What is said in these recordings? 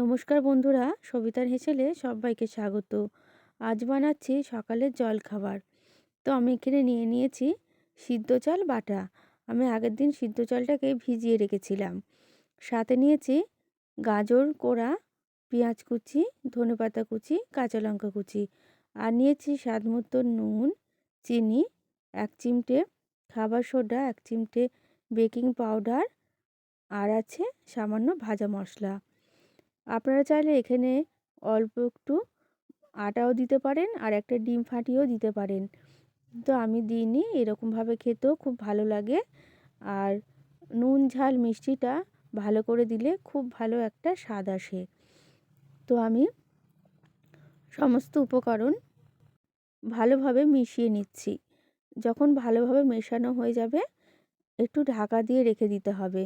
নমস্কার বন্ধুরা, সবিতার হেসেলে সবাইকে স্বাগত। আজ বানাচ্ছি সকালের জল খাবার তো আমি এখানে নিয়ে নিয়েছি সিদ্ধ চাল, বাটা। আমি আগের দিন সিদ্ধ চালটাকে ভিজিয়ে রেখেছিলাম। সাথে নিয়েছি গাজর কোড়া, পেঁয়াজ কুচি, ধনেপাতা কুচি, কাঁচা লঙ্কা কুচি। আর নিয়েছি স্বাদ মতো নুন, চিনি, এক চিমটে খাবার সোডা, এক চিমটে বেকিং পাউডার। আর আছে সামান্য ভাজা মশলা। আপনারা চাইলে এখানে অল্প একটু আটাও দিতে পারেন আর একটা ডিম ফাটিয়েও দিতে পারেন। তো আমি দিইনি এরকমভাবে খেতেও খুব ভালো লাগে। আর নুন, ঝাল, মিষ্টিটা ভালো করে দিলে খুব ভালো একটা স্বাদ আসে। তো আমি সমস্ত উপকরণ ভালোভাবে মিশিয়ে নিচ্ছি। যখন ভালোভাবে মেশানো হয়ে যাবে, একটু ঢাকা দিয়ে রেখে দিতে হবে।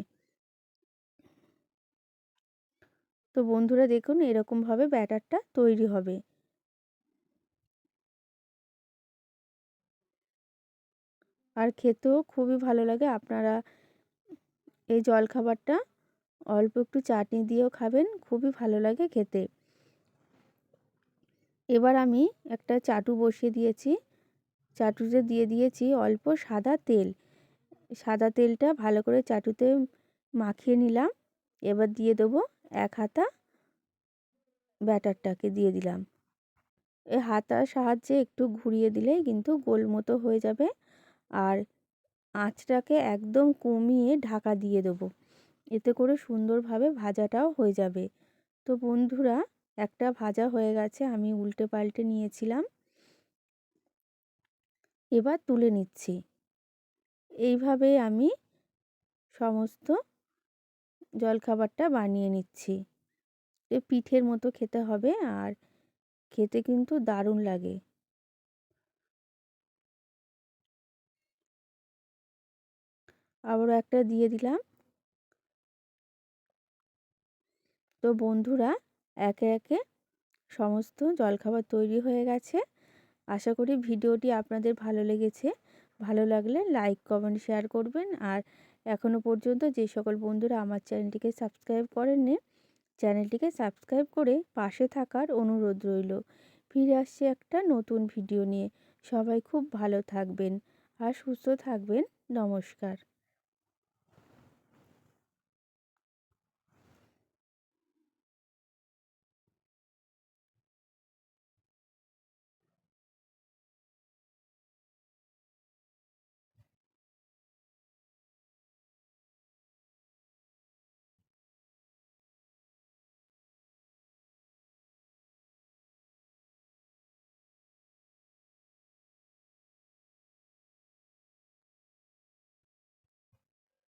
তো বন্ধুরা দেখুন এরকমভাবে ব্যাটারটা তৈরি হবে। আর খেতেও খুবই ভালো লাগে। আপনারা এই জলখাবারটা অল্প একটু চাটনি দিয়েও খাবেন, খুবই ভালো লাগে খেতে। এবার আমি একটা চাটু বসিয়ে দিয়েছি। চাটুতে দিয়ে দিয়েছি অল্প সাদা তেল। সাদা তেলটা ভালো করে চাটুতে মাখিয়ে নিলাম। এবার দিয়ে দেবো এক হাতা ব্যাটারটাকে দিয়ে দিলাম। এই হাতার সাহায্যে একটু ঘুরিয়ে দিলেই কিন্তু গোল মতো হয়ে যাবে আর আঁচটাকে একদম কমিয়ে ঢাকা দিয়ে দেবো। এতে করে সুন্দরভাবে ভাজাটাও হয়ে যাবে। তো বন্ধুরা, একটা ভাজা হয়ে গেছে, আমি উল্টে পাল্টে নিয়েছিলাম। এবার তুলে নিচ্ছি। এইভাবে আমি সমস্ত জলখাবারটা বানিয়ে নিচ্ছি। পিঠের মতো খেতে হবে আর খেতে কিন্তু দারুণ লাগে। আবারও একটা দিয়ে দিলাম। তো বন্ধুরা, একে একে সমস্ত জলখাবার তৈরি হয়ে গেছে। আশা করি ভিডিওটি আপনাদের ভালো লেগেছে। ভালো লাগলে লাইক, কমেন্ট, শেয়ার করবেন আর এখনও পর্যন্ত যে সকল বন্ধুরা আমার চ্যানেলটিকে সাবস্ক্রাইব করেননি, চ্যানেলটিকে সাবস্ক্রাইব করে পাশে থাকার অনুরোধ রইল। ফিরে আসছি একটা নতুন ভিডিও নিয়ে। সবাই খুব ভালো থাকবেন আর সুস্থ থাকবেন। নমস্কার।